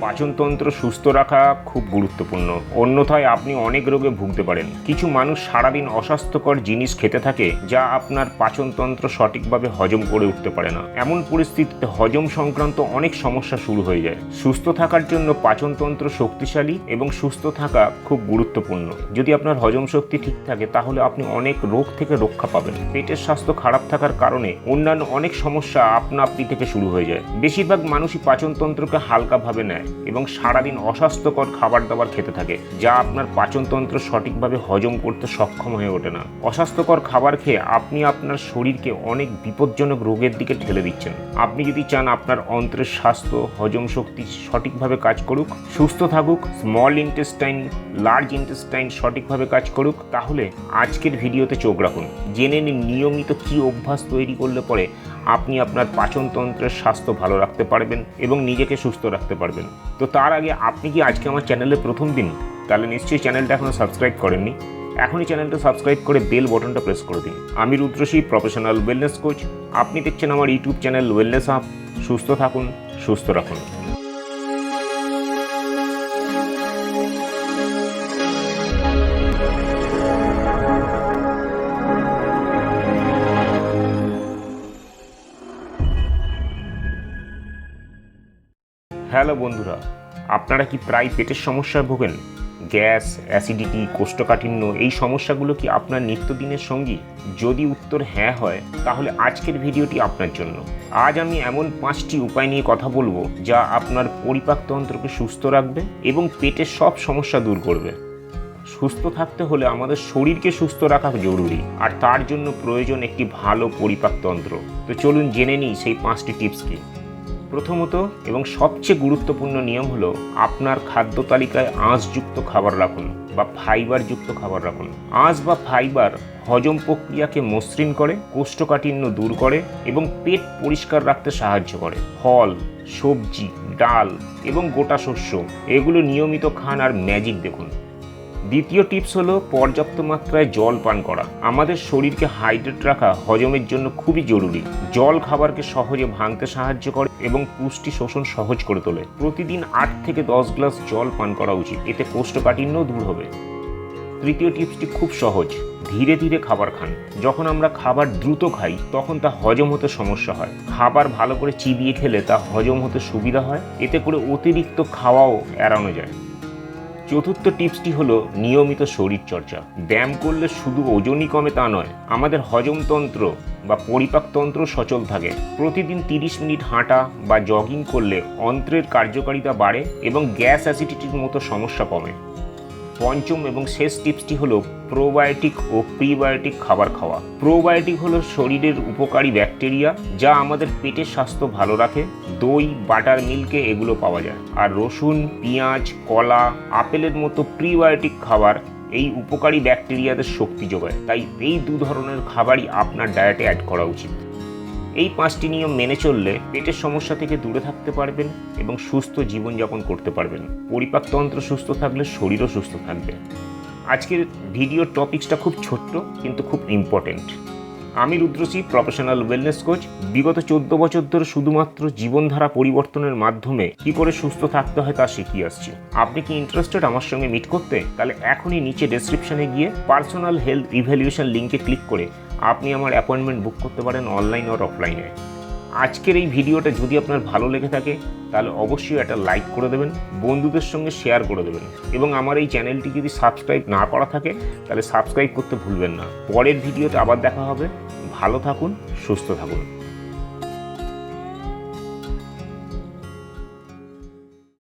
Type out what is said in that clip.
পাচনতন্ত্র সুস্থ রাখা খুব গুরুত্বপূর্ণ। অন্যথায় আপনি অনেক রোগে ভুগতে পারেন। কিছু মানুষ সারাদিন অস্বাস্থ্যকর জিনিস খেতে থাকে যা আপনার পাচনতন্ত্র সঠিকভাবে হজম করে উঠতে পারে না। এমন পরিস্থিতিতে হজম সংক্রান্ত অনেক সমস্যা শুরু হয়ে যায়। সুস্থ থাকার জন্য পাচনতন্ত্র শক্তিশালী এবং সুস্থ থাকা খুব গুরুত্বপূর্ণ। যদি আপনার হজম শক্তি ঠিক থাকে, তাহলে আপনি অনেক রোগ থেকে রক্ষা পাবেন। পেটের স্বাস্থ্য খারাপ থাকার কারণে অন্যান্য অনেক সমস্যা আপনা আপনি থেকে শুরু হয়ে যায়। বেশিরভাগ মানুষই পাচনতন্ত্রকে হালকাভাবে নেয়। এবং সারাদিন অস্বাস্থ্যকর খাবার দাবার খেতে থাকে, যা আপনার পাচনতন্ত্র সঠিকভাবে হজম করতে সক্ষম হয়ে ওঠে না। অস্বাস্থ্যকর খাবার খেয়ে আপনি আপনার শরীরকে অনেক বিপজ্জনক রোগের দিকে ঠেলে দিচ্ছেন। আপনি যদি চান আপনার অন্ত্রের স্বাস্থ্য, হজম শক্তি সঠিকভাবে কাজ করুক, সুস্থ থাকুক স্মল ইন্টেস্টাইন লার্জ ইন্টেস্টাইন সঠিকভাবে কাজ করুক, তাহলে আজকের ভিডিওতে চোখ রাখুন। জেনে নিন নিয়মিত কী অভ্যাস তৈরি করলে পরে আপনি আপনার পাচনতন্ত্রের স্বাস্থ্য ভালো রাখতে পারবেন এবং নিজেকে সুস্থ রাখতে পারবেন। তো তার আগে আপনি কি আজকে আমার চ্যানেলে প্রথম দিন? তাহলে নিশ্চয়ই চ্যানেলটা এখনও সাবস্ক্রাইব করেননি। এখনই চ্যানেলটা সাবস্ক্রাইব করে বেল বটনটা প্রেস করে দিন। আমি রুদ্রশী প্রফেশনাল ওয়েলনেস কোচ আপনি দেখছেন আমার ইউটিউব চ্যানেল ওয়েলনেস আপ সুস্থ থাকুন, সুস্থ রাখুন। হ্যালো বন্ধুরা, আপনারা কি প্রায় পেটের সমস্যায় ভোগেন? গ্যাস, অ্যাসিডিটি, কোষ্ঠকাঠিন্য, এই সমস্যাগুলো কি আপনার নিত্যদিনের সঙ্গী? যদি উত্তর হ্যাঁ হয়, তাহলে আজকের ভিডিওটি আপনার জন্য। আজ আমি এমন পাঁচটি উপায় নিয়ে কথা বলব যা আপনার পরিপাকতন্ত্রকে সুস্থ রাখবে এবং পেটের সব সমস্যা দূর করবে। সুস্থ থাকতে হলে আমাদের শরীরকে সুস্থ রাখা জরুরি, আর তার জন্য প্রয়োজন একটি ভালো পরিপাকতন্ত্র তো চলুন জেনে নিই সেই পাঁচটি টিপস কি। প্রথমত এবং সবচেয়ে গুরুত্বপূর্ণ নিয়ম হলো আপনার খাদ্য তালিকায় আঁশযুক্ত খাবার রাখুন বা ফাইবারযুক্ত খাবার রাখুন। আঁশ বা ফাইবার হজম প্রক্রিয়াকে মসৃণ করে, কোষ্ঠকাঠিন্য দূর করে এবং পেট পরিষ্কার রাখতে সাহায্য করে। ফল, সবজি, ডাল এবং গোটা শস্য, এগুলো নিয়মিত খান আর ম্যাজিক দেখুন। দ্বিতীয় টিপস হলো পর্যাপ্ত মাত্রায় জল পান করা। আমাদের শরীরকে হাইড্রেট রাখা হজমের জন্য খুবই জরুরি। জল খাবারকে সহজে ভাঙতে সাহায্য করে এবং পুষ্টি শোষণ সহজ করে তোলে। প্রতিদিন আট থেকে দশ গ্লাস জল পান করা উচিত। এতে কোষ্ঠকাঠিন্য দূর হবে। তৃতীয় টিপসটি খুব সহজ। ধীরে ধীরে খাবার খান। যখন আমরা খাবার দ্রুত খাই, তখন তা হজম হতে সমস্যা হয়। খাবার ভালো করে চিবিয়ে খেলে তা হজম হতে সুবিধা হয়। এতে করে অতিরিক্ত খাওয়াও এড়ানো যায়। চতুর্থ টিপসটি হলো নিয়মিত শরীরচর্চা। ব্যায়াম করলে শুধু ওজনই কমে তা নয়, আমাদের হজমতন্ত্র বা পরিপাকতন্ত্র সচল থাকে। প্রতিদিন তিরিশ মিনিট হাঁটা বা জগিং করলে অন্ত্রের কার্যকারিতা বাড়ে এবং গ্যাস অ্যাসিডিটির মতো সমস্যা কমে। পঞ্চম এবং শেষ টিপসটি হলো প্রোবায়োটিক ও প্রিবায়োটিক খাবার খাওয়া। প্রোবায়োটিক হলো শরীরের উপকারী ব্যাকটেরিয়া যা আমাদের পেটের স্বাস্থ্য ভালো রাখে। দই বাটার মিল্কে এগুলো পাওয়া যায়। আর রসুন, পেঁয়াজ, কলা, আপেলের মতো প্রিবায়োটিক খাবার এই উপকারী ব্যাকটেরিয়াদের শক্তি যোগায়। তাই এই দু ধরনের খাবারই আপনার ডায়েটে অ্যাড করা উচিত। এই পাঁচটি নিয়ম মেনে চললে পেটের সমস্যা থেকে দূরে থাকতে পারবেন এবং সুস্থ জীবনযাপন করতে পারবেন। পরিপাকতন্ত্র সুস্থ থাকলে শরীরও সুস্থ থাকবে। আজকের ভিডিওর টপিকসটা খুব ছোট্ট, কিন্তু খুব ইম্পর্টেন্ট আমি রুদ্রসি প্রফেশনাল ওয়েলনেস কোচ বিগত চোদ্দ বছর ধরে শুধুমাত্র জীবনধারা পরিবর্তনের মাধ্যমে কি করে সুস্থ থাকতে হয় তা শিখিয়ে আসছি। আপনি কি ইন্টারেস্টেড আমার সঙ্গে মিট করতে? তাহলে এখনই নিচে ডেসক্রিপশনে গিয়ে পার্সোনাল হেলথ ইভ্যালুয়েশন লিঙ্কে ক্লিক করে আপনি আমার অ্যাপয়েন্টমেন্ট বুক করতে পারেন অনলাইন আর অফলাইনে আজকের এই ভিডিওটা যদি আপনার ভালো লেগে থাকে, তাহলে অবশ্যই একটা লাইক করে দেবেন, বন্ধুদের সঙ্গে শেয়ার করে দেবেন এবং আমার এই চ্যানেলটি যদি সাবস্ক্রাইব না করা থাকে, তাহলে সাবস্ক্রাইব করতে ভুলবেন না। পরের ভিডিওতে আবার দেখা হবে। ভালো থাকুন, সুস্থ থাকুন।